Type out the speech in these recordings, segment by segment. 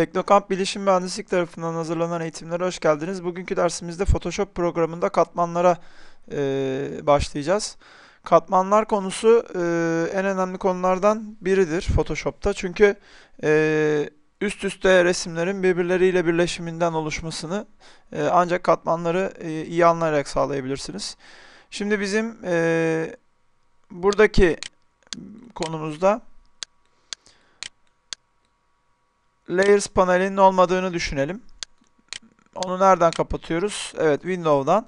Teknokamp Bilişim Mühendislik tarafından hazırlanan eğitimlere hoş geldiniz. Bugünkü dersimizde Photoshop programında katmanlara e, başlayacağız. Katmanlar konusu e, en önemli konulardan biridir Photoshop'ta. Çünkü e, üst üste resimlerin birbirleriyle birleşiminden oluşmasını e, ancak katmanları e, iyi anlayarak sağlayabilirsiniz. Şimdi bizim e, buradaki konumuzda Layers panelinin olmadığını düşünelim. Onu nereden kapatıyoruz? Evet, Window'dan.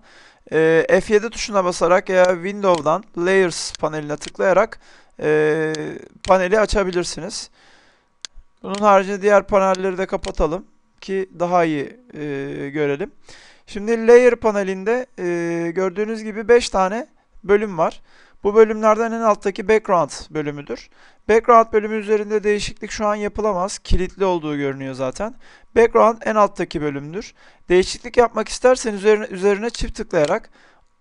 Ee, F7 tuşuna basarak ya Window'dan Layers paneline tıklayarak e, paneli açabilirsiniz. Bunun haricinde diğer panelleri de kapatalım ki daha iyi e, görelim. Şimdi Layer panelinde e, gördüğünüz gibi 5 tane bölüm var. Bu bölümlerden en alttaki Background bölümüdür. Background bölümü üzerinde değişiklik şu an yapılamaz. Kilitli olduğu görünüyor zaten. Background en alttaki bölümdür. Değişiklik yapmak isterseniz üzerine, üzerine çift tıklayarak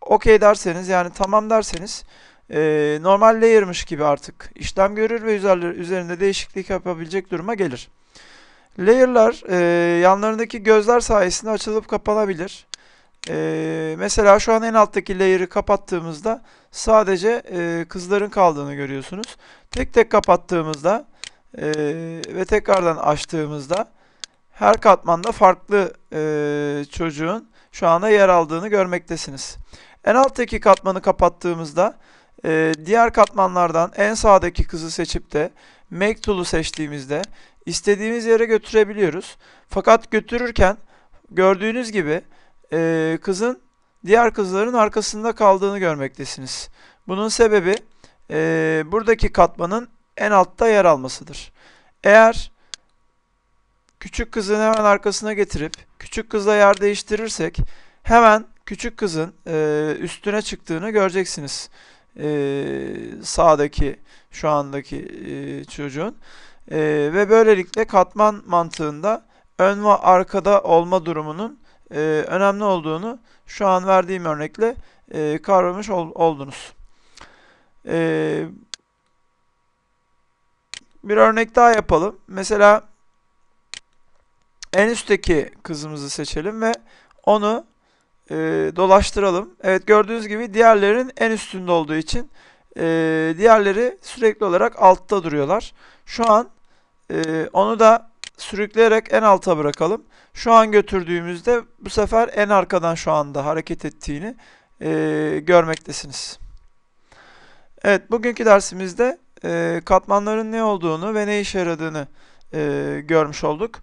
OK derseniz yani tamam derseniz e, normal layer'mış gibi artık işlem görür ve üzerinde değişiklik yapabilecek duruma gelir. Layer'lar e, yanlarındaki gözler sayesinde açılıp kapanabilir. E, mesela şu an en alttaki layer'ı kapattığımızda sadece e, kızların kaldığını görüyorsunuz. Tek tek kapattığımızda e, ve tekrardan açtığımızda her katmanda farklı e, çocuğun şu anda yer aldığını görmektesiniz. En alttaki katmanı kapattığımızda e, diğer katmanlardan en sağdaki kızı seçip de Make Tool'u seçtiğimizde istediğimiz yere götürebiliyoruz. Fakat götürürken gördüğünüz gibi e, kızın diğer kızların arkasında kaldığını görmektesiniz. Bunun sebebi e, buradaki katmanın en altta yer almasıdır. Eğer küçük kızın hemen arkasına getirip küçük kızla yer değiştirirsek hemen küçük kızın e, üstüne çıktığını göreceksiniz. E, sağdaki şu andaki e, çocuğun E, ve böylelikle katman mantığında ön ve arkada olma durumunun e, önemli olduğunu şu an verdiğim örnekle e, kavramış ol, oldunuz. E, bir örnek daha yapalım. Mesela en üstteki kızımızı seçelim ve onu e, dolaştıralım. Evet gördüğünüz gibi diğerlerin en üstünde olduğu için e, diğerleri sürekli olarak altta duruyorlar. Şu an e, onu da sürükleyerek en alta bırakalım. Şu an götürdüğümüzde bu sefer en arkadan şu anda hareket ettiğini e, görmektesiniz. Evet bugünkü dersimizde e, katmanların ne olduğunu ve ne işe yaradığını e, görmüş olduk.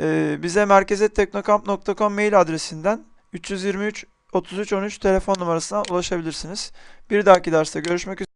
E, bize merkezetteknokamp.com mail adresinden 323 33 13 telefon numarasına ulaşabilirsiniz. Bir dahaki derste görüşmek üzere.